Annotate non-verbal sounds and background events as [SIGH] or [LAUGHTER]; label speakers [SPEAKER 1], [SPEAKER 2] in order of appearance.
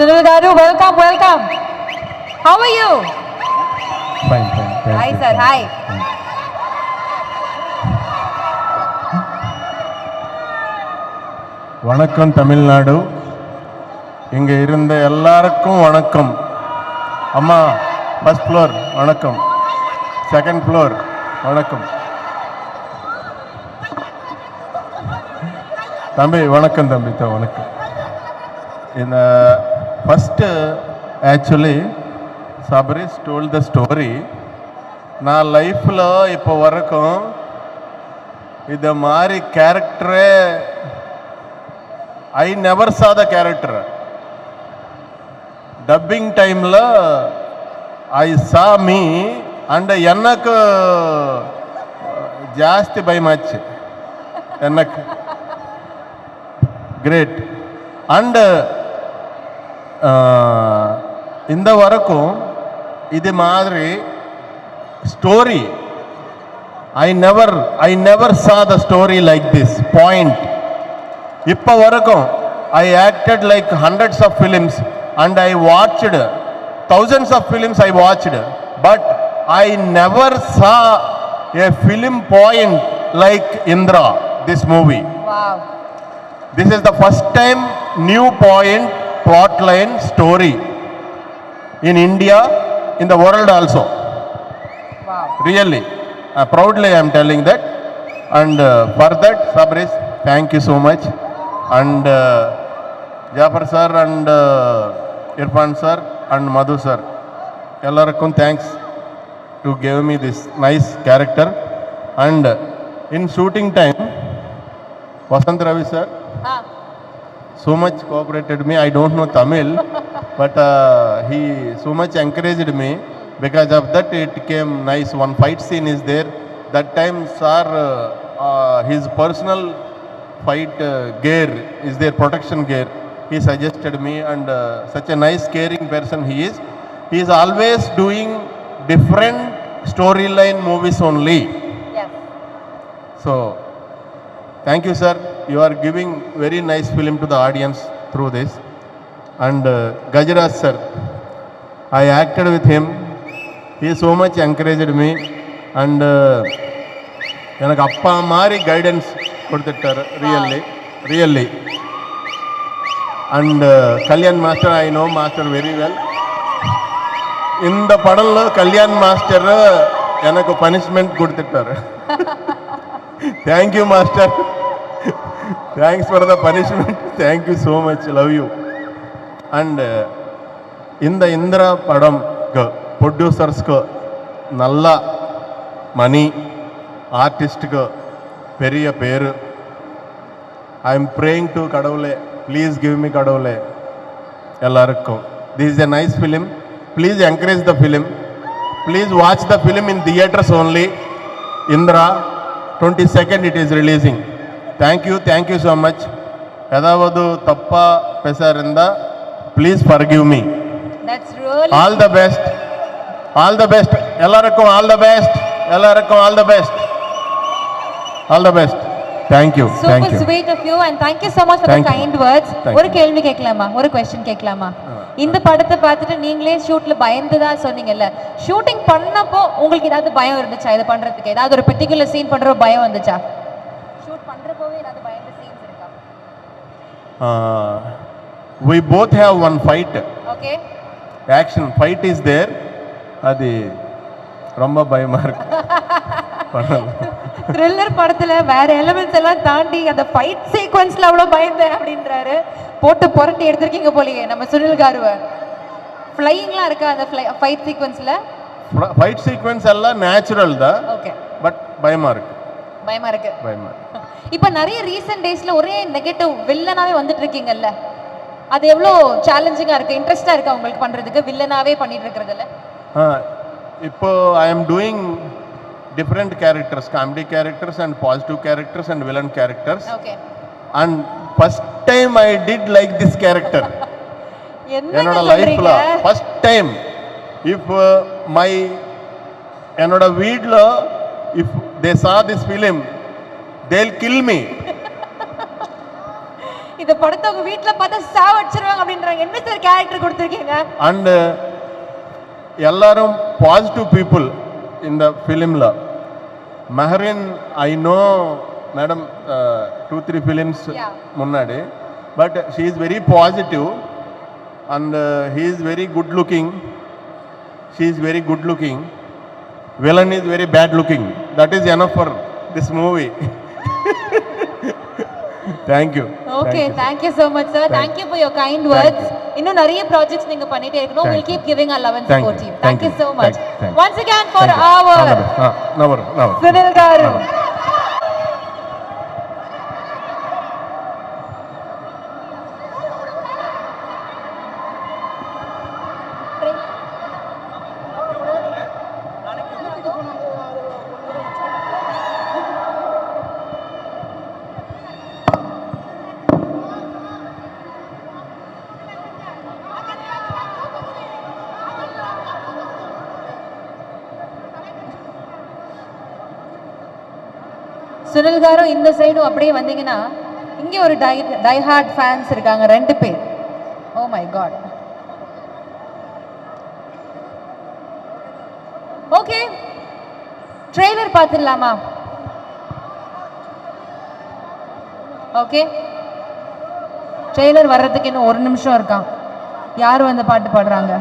[SPEAKER 1] Sunil Garu, welcome, welcome. How are you?
[SPEAKER 2] Fine, fine. Thank
[SPEAKER 1] Hi,
[SPEAKER 2] you,
[SPEAKER 1] sir. Hi.
[SPEAKER 2] வணக்கம் தமிழ்நாடு இங்கே இருந்த எல்லாருக்கும் வணக்கம் அம்மா ஃபர்ஸ்ட் ஃப்ளோர் வணக்கம் செகண்ட் ஃப்ளோர் வணக்கம் தம்பி வணக்கம் தம்பி தோ வணக்கம் இந்த first actually Sabarish told the story నా లైఫ్లో ఇప్పటి వరకు ఇది మారి క్యారెక్టరే I never saw the character dubbing టైంలో ఐ సా మీ అండ్ ఎన్నకు జాస్తి భయమాచ్చి ఎన్నకు గ్రేట్ అండ్ இந்த வரைக்கும் இது மாதிரி story I never I never saw the story like this point இப்போ வரைக்கும் I acted like hundreds of films and I watched thousands of films I watched but I never saw a film point like Indira this movie
[SPEAKER 1] Wow.
[SPEAKER 2] This is the first time new point, plot line story in India, in the world also.
[SPEAKER 1] Wow.
[SPEAKER 2] Really, uh, proudly I am telling that. And uh, for that, Sabris, thank you so much. And uh, Jafar sir and uh, Irfan sir and Madhu sir, ಎಲ್ಲರಕ್ಕೂ thanks to give me this nice character and in shooting time Vasanth Ravi sir so much cooperated me. I don't know Tamil, but uh, he so much encouraged me. Because of that, it came nice. One fight scene is there. That time, sir, uh, uh, his personal fight uh, gear is there, protection gear. He suggested me, and uh, such a nice, caring person he is. He is always doing different storyline movies only.
[SPEAKER 1] yes.
[SPEAKER 2] So, thank you, sir. You are giving very nice film to the audience through this. And uh, Gajraj sir, I acted with him. He so much encouraged me. And uh, எனக்கு அப்பா மாதிரி guidance கொடுத்துட்டாரு really really and Kalyan master I know master very well இந்த படம்ல Kalyan master எனக்கு punishment கொடுத்துட்டாரு thank you master thanks for the punishment thank you so much love you and இந்த இந்திரா படம்க்கு ப்ரொடியூசர்ஸ்க்கு நல்ல மணி ஆர்டிஸ்ட்டுக்கு பெரிய பேர் ஐ எம் ப்ரேயிங் டு கடவுளே ப்ளீஸ் கிவ் மீ கடவுளே எல்லாருக்கும் this is a nice film please encourage the film please watch the film in theatres only Indira twenty second it is releasing thank you thank you so much ஏதாவது பேசாருந்தா please forgive me
[SPEAKER 1] That's really
[SPEAKER 2] all the best all the best எல்லாருக்கும் all the best எல்லாருக்கும் all the best all the best thank you
[SPEAKER 1] super
[SPEAKER 2] thank you
[SPEAKER 1] sweet of you and thank you so much for the kind words. ஒரு. கேள்வி கேட்கலாமா? ஒரு question கேட்கலாமா? இந்த படத்தை பார்த்துட்டு நீங்களே ஷூட்ல பயந்து தான் சொன்னீங்கல்ல? ஷூட்டிங் பண்ணப்போ உங்களுக்கு ஏதாவது பயம் இருந்துச்சா? இது பண்றதுக்கு ஏதாவது ஒரு பர்டிகுலர் சீன் பண்ற பயம் வந்துச்சா? பண்றப்போவே ஏதாவது பயந்த சீன்ஸ் இருக்கா?
[SPEAKER 2] We both have one fight
[SPEAKER 1] okay
[SPEAKER 2] action fight is there அது ரொம்ப பயமா இருக்கு. [LAUGHS]
[SPEAKER 1] த்ரில்லர் படத்துல வேற எலிமெண்ட்ஸ் எல்லாம் தாண்டி அந்த ஃபைட் சீக்வன்ஸ்ல அவ்வளவு பயந்தேன் அப்படின்றாரு. போட்டு புரட்டி எடுத்திருக்கீங்க போலயே நம்ம சுனில் காருவ. ஃப்ளையிங்லாம் இருக்கா அந்த ஃபைட் சீக்வன்ஸ்ல
[SPEAKER 2] ஃபைட் சீக்வன்ஸ் எல்லாம் நேச்சுரல் தான்.
[SPEAKER 1] ஓகே
[SPEAKER 2] பட் பயமா இருக்கு.
[SPEAKER 1] பயமா இருக்கு.
[SPEAKER 2] பயமா [LAUGHS]
[SPEAKER 1] இப்போ நிறைய ரீசெண்ட் டேஸ்ல ஒரே நெகட்டிவ் வில்லனாவே வந்துட்டு இருக்கீங்கல்ல அது எவ்வளோ சேலஞ்சிங்கா இருக்கு இன்ட்ரெஸ்டா இருக்கா உங்களுக்கு பண்றதுக்கு? வில்லனாவே பண்ணிட்டு இருக்கிறதுல?
[SPEAKER 2] இப்போ I am doing different characters comedy characters and positive characters and villain characters
[SPEAKER 1] okay
[SPEAKER 2] and first time I did like this character
[SPEAKER 1] என்ன
[SPEAKER 2] என்னோட லைஃப்ல ஃபர்ஸ்ட் டைம் இஃப் மை என்னோட வீட்ல if they saw this film they'll kill me
[SPEAKER 1] இத இந்த படத்தை உங்க வீட்ல பார்த்தா சாவடிச்சிருவாங்க அப்படின்றாங்க. என்ன சார் கேரக்டர் கொடுத்துருக்கீங்க?
[SPEAKER 2] అండ్ எல்லாரும் பாசிட்டிவ் பீப்புள் இந்த ஃபிலிமில் Mehreen I know madam two three
[SPEAKER 1] films.
[SPEAKER 2] முன்னாடி. But she is very positive and he is very good looking she is very good looking Villain is very bad looking that is enough for this movie
[SPEAKER 1] thank you okay thank you so much sir thank you for your kind words இன்னும் நிறைய projects நீங்க பண்ணிட்டே இருக்கணும்
[SPEAKER 2] Thank
[SPEAKER 1] will
[SPEAKER 2] you.
[SPEAKER 1] Keep giving our love and
[SPEAKER 2] Thank
[SPEAKER 1] support
[SPEAKER 2] you.
[SPEAKER 1] you
[SPEAKER 2] Thank
[SPEAKER 1] thank you
[SPEAKER 2] you.
[SPEAKER 1] so much
[SPEAKER 2] Thank you. Thank you.
[SPEAKER 1] once again for our
[SPEAKER 2] నవరు నవరు
[SPEAKER 1] Sunil గారు சுனில் காரும் இந்த சைடும் அப்படியே வந்தீங்கன்னா இங்கே ஒரு டை டைஹார்ட் ஃபேன்ஸ் இருக்காங்க ரெண்டு பேர். Oh my God okay trailer பார்த்துடலாமா? ஓகே ட்ரெய்லர் வர்றதுக்கு இன்னும் ஒரு நிமிஷம் இருக்கான். யார் வந்து பாட்டு பாடுறாங்க?